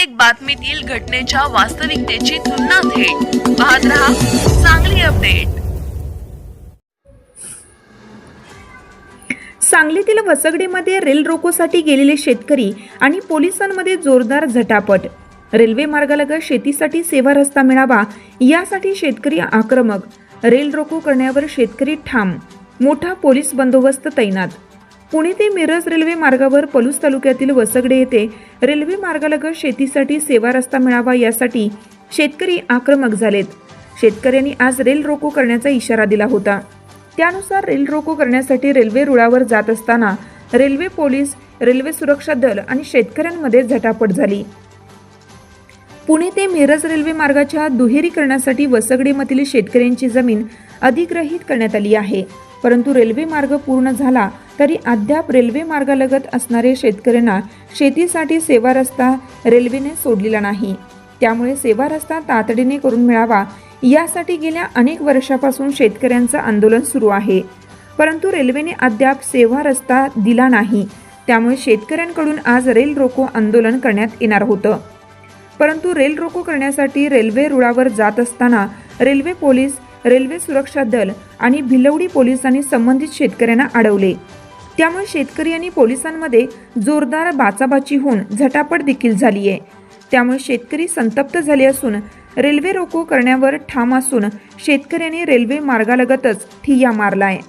प्रत्येक बातमीतील घटनेच्या वास्तविकतेची तुलना थेट. पाहत रहा चांगली अपडेट. सांगलीतील वसगडेमध्ये रेल रोकोसाठी गेलेले शेतकरी आणि पोलिसांमध्ये जोरदार झटापट. रेल्वे मार्गालगत शेतीसाठी सेवा रस्ता मिळावा यासाठी शेतकरी आक्रमक. रेल रोको करण्यावर शेतकरी ठाम. मोठा पोलीस बंदोबस्त तैनात. पुणे ते मिरज रेल्वे मार्गावर पलूस तालुक्यातील वसगडे येथे रेल्वे मार्गालगत शेतीसाठी सेवा रस्ता मिळावा यासाठी शेतकरी आक्रमक झालेत. शेतकऱ्यांनी आज रेल रोको करण्याचा इशारा दिला होता. त्यानुसार रेल रोको करण्यासाठी रेल्वे रुळावर जात असताना रेल्वे पोलीस रेल्वे सुरक्षा दल आणि शेतकऱ्यांमध्ये झटापट झाली. पुणे ते मिरज रेल्वे मार्गाच्या दुहेरीकरणासाठी वसगडेमधील शेतकऱ्यांची जमीन अधिग्रहित करण्यात आली आहे. परंतु रेल्वे मार्ग पूर्ण झाला तरी अद्याप रेल्वे मार्गालगत असणाऱ्या शेतकऱ्यांना शेतीसाठी सेवा रस्ता रेल्वेने सोडलेला नाही. त्यामुळे सेवा रस्ता तातडीने करून मिळावा यासाठी गेल्या अनेक वर्षापासून शेतकऱ्यांचं आंदोलन सुरू आहे. परंतु रेल्वेने अद्याप सेवा रस्ता दिला नाही. त्यामुळे शेतकऱ्यांकडून आज रेल रोको आंदोलन करण्यात येणार होतं. परंतु रेल रोको करण्यासाठी रेल्वे रुळावर जात असताना रेल्वे पोलीस रेल्वे सुरक्षा दल आणि भिलवडी पोलिसांनी संबंधित शेतकऱ्यांना अडवले. त्यामुळे शेतकरी आणि पोलिसांमध्ये जोरदार बाचाबाची होऊन झटापट देखील झाली आहे त्यामुळे शेतकरी संतप्त झाले असून रेल्वे रोको करण्यावर ठाम असून शेतकऱ्यांनी रेल्वे मार्गालगतच ठिय्या आहे